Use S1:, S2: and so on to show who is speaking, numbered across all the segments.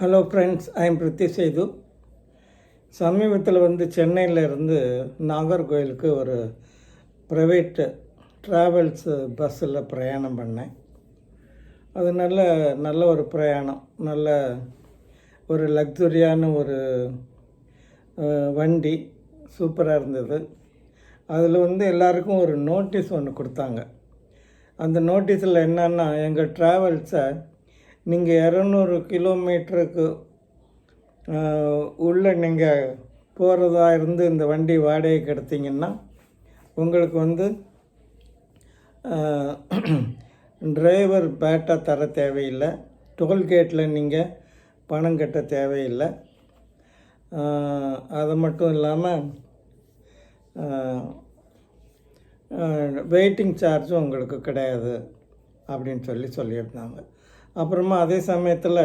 S1: Hello friends I'm Preethi Sethu சமீபத்தில் வந்து சென்னையில் இருந்து நாகர்கோயிலுக்கு ஒரு ப்ரைவேட்டு ட்ராவல்ஸ் பஸ்ஸில் பிரயாணம் பண்ணேன். அது நல்ல நல்ல ஒரு பிரயாணம். நல்ல ஒரு லக்ஸுரியான ஒரு வண்டி. சூப்பராக இருந்தது. அதில் வந்து எல்லாருக்கும் ஒரு நோட்டீஸ் ஒன்று கொடுத்தாங்க. அந்த நோட்டீஸில் என்னென்னா எங்கள் ட்ராவல்ஸை நீங்கள் இரநூறு கிலோமீட்டருக்கு உள்ளே நீங்கள் போகிறதா இருந்து இந்த வண்டி வாடகைக்கு எடுத்தீங்கன்னா உங்களுக்கு வந்து டிரைவர் பேட்டா தர தேவையில்லை. டோல்கேட்டில் நீங்கள் பணம் கட்ட தேவையில்லை. அது மட்டும் இல்லாமல் வெயிட்டிங் சார்ஜும் உங்களுக்கு கிடையாது அப்படின்னு சொல்லி சொல்லியிருந்தாங்க. அப்புறமா அதே சமயத்தில்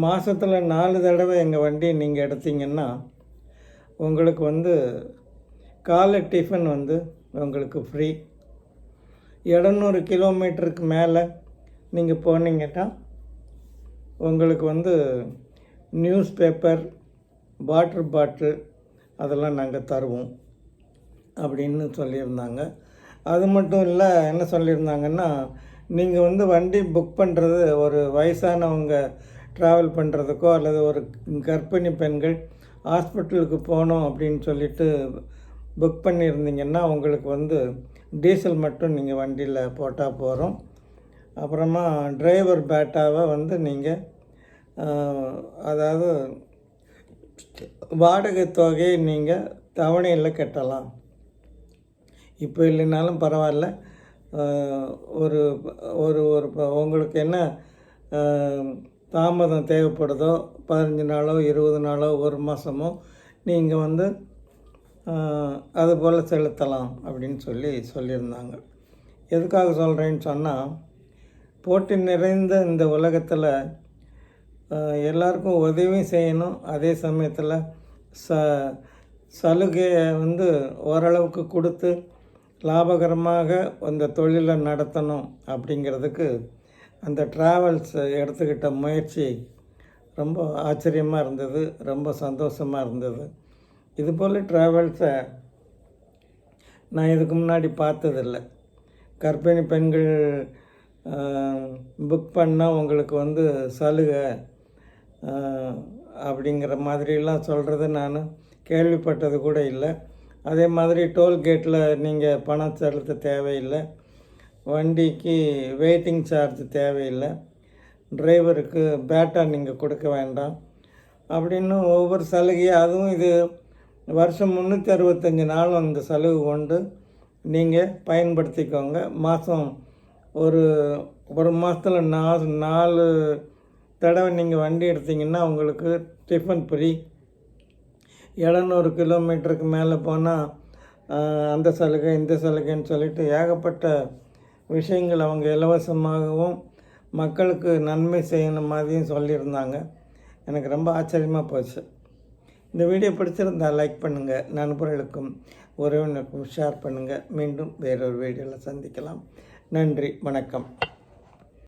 S1: மாதத்தில் நாலு தடவை எங்கள் வண்டியை நீங்கள் எடுத்தீங்கன்னா உங்களுக்கு வந்து காலை டிஃபன் வந்து உங்களுக்கு ஃப்ரீ இரநூறு கிலோமீட்டருக்கு மேலே நீங்கள் போனீங்கன்னா உங்களுக்கு வந்து நியூஸ் பேப்பர் வாட்டர் பாட்டில் அதெல்லாம் நாங்கள் தருவோம் அப்படின்னு சொல்லியிருந்தாங்க. அது மட்டும் இல்லை என்ன சொல்லியிருந்தாங்கன்னா நீங்கள் வந்து வண்டி புக் பண்ணுறது ஒரு வயசானவங்க ட்ராவல் பண்ணுறதுக்கோ அல்லது ஒரு கர்ப்பிணி பெண்கள் ஹாஸ்பிட்டலுக்கு போகணும் அப்படின்னு சொல்லிட்டு புக் பண்ணியிருந்தீங்கன்னா உங்களுக்கு வந்து டீசல் மட்டும் நீங்கள் வண்டியில் போட்டால் போகிறோம் அப்புறமா டிரைவர் பேட்டாவை வந்து நீங்கள் அதாவது வாடகை தொகையை நீங்கள் தவணையில் கட்டலாம். இப்போ இல்லைனாலும் பரவாயில்ல. ஒரு ஒரு ஒரு ப- உங்களுக்கு என்ன தாமதம் தேவைப்படுதோ பதினஞ்சு நாளோ இருபது நாளோ ஒரு மாதமோ நீங்கள் வந்து அதுபோல் செலுத்தலாம் அப்படின்னு சொல்லி சொல்லியிருந்தாங்க. எதுக்காக சொல்கிறேன்னு சொன்னால் போட்டி நிறைந்த இந்த உலகத்தில் எல்லாருக்கும் உதவியும் செய்யணும். அதே சமயத்தில் ச சலுகையை வந்து ஓரளவுக்கு கொடுத்து லாபகரமாக அந்த தொழிலை நடத்தணும் அப்படிங்கிறதுக்கு அந்த ட்ராவல்ஸ் எடுத்துக்கிட்ட முயற்சி ரொம்ப ஆச்சரியமாக இருந்தது ரொம்ப சந்தோஷமாக இருந்தது. இதுபோல் ட்ராவல்ஸை நான் இதுக்கு முன்னாடி பார்த்ததில்ல. கர்ப்பிணி பெண்கள் புக் பண்ணால் உங்களுக்கு வந்து சலுகை அப்படிங்கிற மாதிரிலாம் சொல்கிறது நான் கேள்விப்பட்டது கூட இல்லை. அதே மாதிரி டோல்கேட்டில் நீங்கள் பணம் செலுத்த தேவையில்லை. வண்டிக்கு வெயிட்டிங் சார்ஜ் தேவையில்லை. டிரைவருக்கு பேட்டா நீங்கள் கொடுக்க வேண்டாம். அப்படின்னு ஒவ்வொரு சலுகையும் அதுவும் இது வருஷம் முந்நூற்றி அறுபத்தஞ்சி நாளும் அந்த சலுகை கொண்டு நீங்கள் பயன்படுத்திக்கோங்க. மாதம் ஒரு ஒரு மாதத்தில் நாலு நாலு தடவை நீங்கள் வண்டி எடுத்தீங்கன்னா உங்களுக்கு டிஃபன் ஃப்ரீ எழுநூறு கிலோமீட்டருக்கு மேலே போனால் அந்த சலுகை இந்த சலுகைன்னு சொல்லிட்டு ஏகப்பட்ட விஷயங்கள் அவங்க இலவசமாகவும் மக்களுக்கு நன்மை செய்யணும் மாதிரியும் சொல்லியிருந்தாங்க. எனக்கு ரொம்ப ஆச்சரியமாக போச்சு. இந்த வீடியோ பிடிச்சிருந்தால் லைக் பண்ணுங்கள் நண்பர்களுக்கும் உறவினருக்கும் ஷேர் பண்ணுங்கள் மீண்டும் வேறொரு வீடியோவில் சந்திக்கலாம். நன்றி வணக்கம்.